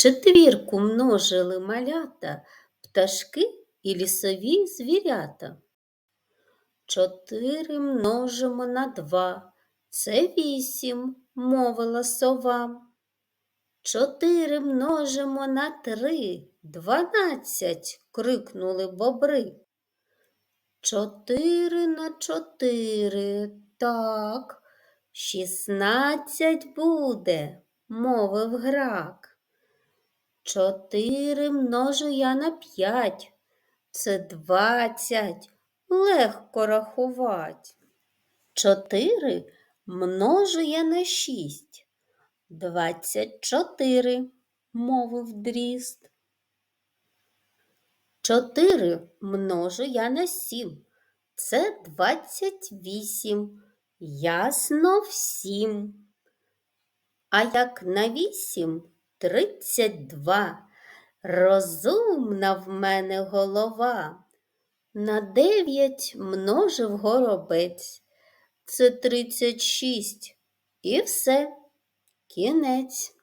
Четвірку множили малята, пташки і лісові звірята. Чотири множимо на два, це вісім, мовила сова. Чотири множимо на три, дванадцять, крикнули бобри. Чотири на чотири, так, шістнадцять буде, мовив грак. Чотири множу я на п'ять, це двадцять, легко рахувать. Чотири множу я на шість, двадцять чотири, мовив дріст. Чотири множу я на сім, це двадцять вісім, ясно всім. А як на вісім тридцять два. Розумна в мене голова. На дев'ять множив горобець. Це тридцять шість. І все, кінець.